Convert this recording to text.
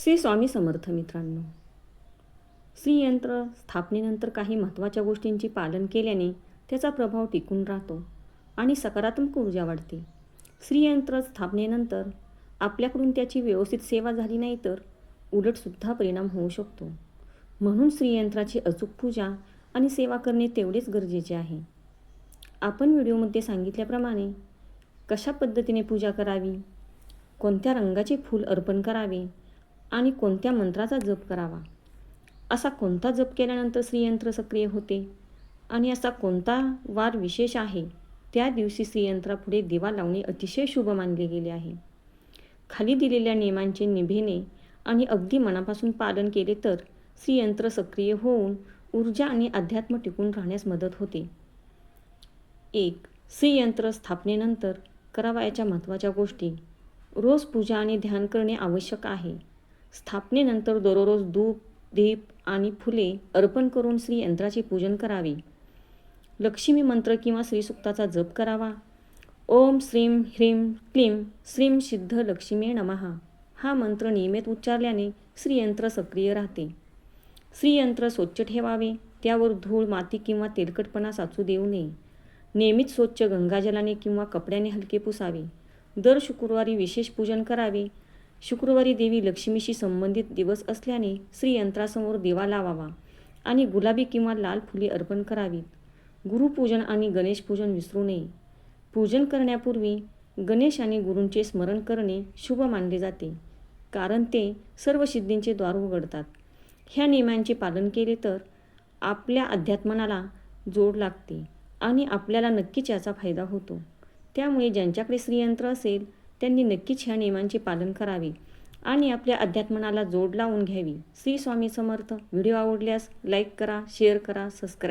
श्री स्वामी समर्थ मित्रांनो श्रीयंत्र स्थापनेनंतर काही महत्त्वाच्या गोष्टींची पालन केल्याने त्याचा प्रभाव टिकून राहतो आणि सकारात्मक ऊर्जा वाढते. श्रीयंत्र स्थापनेनंतर आपल्याकडून त्याची व्यवस्थित सेवा झाली नाही तर उलटसुद्धा परिणाम होऊ शकतो. म्हणून श्रीयंत्राची अचूक पूजा आणि सेवा करणे तेवढेच गरजेचे आहे. आपण व्हिडिओमध्ये सांगितल्याप्रमाणे कशा पद्धतीने पूजा करावी? कोणत्या रंगाचे फूल अर्पण करावे? आणि कोणत्या मंत्राचा जप करावा? असा कोणता जप केल्यानंतर श्रीयंत्र सक्रिय होते? आणि असा कोणता वार विशेष आहे? त्या दिवशी श्रीयंत्रापुढे दिवा लावणे अतिशय शुभ मानले गेले आहे. खाली दिलेल्या नियमांचे निभेने आणि अगदी मनापासून पालन केले तर श्रीयंत्र सक्रिय होऊन ऊर्जा आणि अध्यात्म टिकून राहण्यास मदत होते. एक श्रीयंत्र स्थापनेनंतर करावयाच्या महत्त्वाच्या गोष्टी. रोज पूजा आणि ध्यान करणे आवश्यक आहे. स्थापनेनंतर दररोज धूप दीप आणि फुले अर्पण करून श्रीयंत्राचे पूजन करावे. लक्ष्मी मंत्र किंवा श्रीसुक्ताचा जप करावा. ओम श्रीम ह्रीम क्लीम श्रीम सिद्ध लक्ष्मी नमहा हा मंत्र नियमित उच्चारल्याने श्रीयंत्र सक्रिय राहते. श्रीयंत्र स्वच्छ ठेवावे त्यावर धूळ माती किंवा तेलकटपणा साचू देऊ नये. नियमित स्वच्छ गंगाजलाने किंवा कपड्याने हलके पुसावे. दर शुक्रवारी विशेष पूजन करावे. शुक्रवारी देवी लक्ष्मीशी संबंधित दिवस असल्याने श्रीयंत्रासमोर दिवा लावावा आणि गुलाबी किंवा लाल फुले अर्पण करावीत. गुरुपूजन आणि गणेशपूजन विसरू नये. पूजन करण्यापूर्वी गणेश आणि गुरूंचे स्मरण करणे शुभ मानले जाते कारण ते सर्व सिद्धींचे द्वार उघडतात. ह्या नियमांचे पालन केले तर आपल्या अध्यात्मनाला जोड लागते आणि आपल्याला नक्कीच याचा फायदा होतो. त्यामुळे ज्यांच्याकडे श्रीयंत्र असेल त्यांनी नक्कीच ह्या नियमांचे पालन करावे आणि आपल्या अध्यात्मनाला जोड लावून घ्यावी. श्री स्वामी समर्थ. व्हिडिओ आवडल्यास लाईक करा शेअर करा सबस्क्राईब